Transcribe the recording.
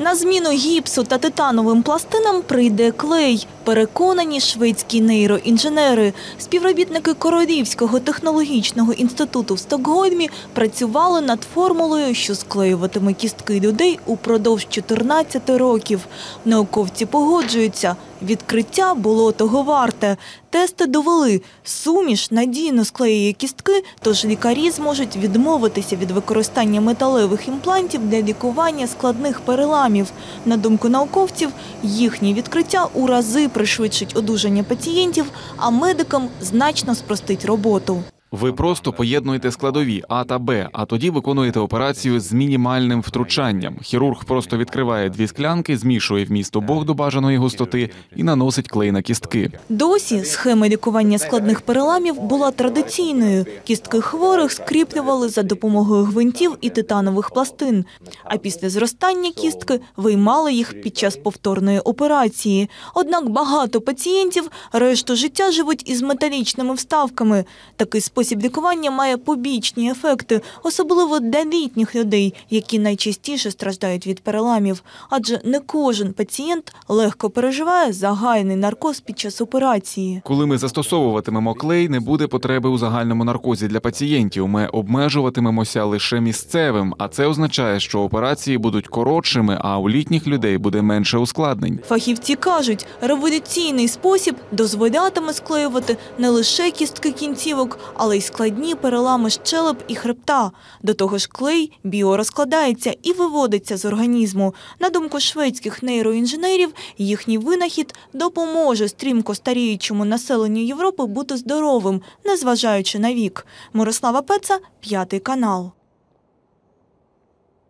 На зміну гіпсу та титановим пластинам прийде клей. Переконані шведські нейроінженери. Співробітники Королівського технологічного інституту в Стокгольмі працювали над формулою, що склеюватиме кістки людей упродовж 14 років. Науковці погоджуються. Відкриття було того варте. Тести довели, суміш надійно склеює кістки, тож лікарі зможуть відмовитися від використання металевих імплантів для лікування складних переламів. На думку науковців, їхнє відкриття у рази пришвидшить одужання пацієнтів, а медикам значно спростить роботу. Ви просто поєднуєте складові А та Б, а тоді виконуєте операцію з мінімальним втручанням. Хірург просто відкриває дві склянки, змішує вміст обох до бажаної густоти і наносить клей на кістки. Досі схема лікування складних переламів була традиційною. Кістки хворих скріплювали за допомогою гвинтів і титанових пластин. А після зростання кістки виймали їх під час повторної операції. Однак багато пацієнтів решту життя живуть із металічними вставками. Такий спосіб лікування має побічні ефекти, особливо для літніх людей, які найчастіше страждають від переламів. Адже не кожен пацієнт легко переживає загальний наркоз під час операції. Коли ми застосовуватимемо клей, не буде потреби у загальному наркозі для пацієнтів. Ми обмежуватимемося лише місцевим, а це означає, що операції будуть коротшими, а у літніх людей буде менше ускладнень. Фахівці кажуть, революційний спосіб дозволятиме склеювати не лише кістки кінцівок, але й складні перелами щелеп і хребта. До того ж, клей біорозкладається і виводиться з організму. На думку шведських нейроінженерів, їхній винахід допоможе стрімко старіючому населенню Європи бути здоровим, незважаючи на вік. Мирослава Пеца, п'ятий канал.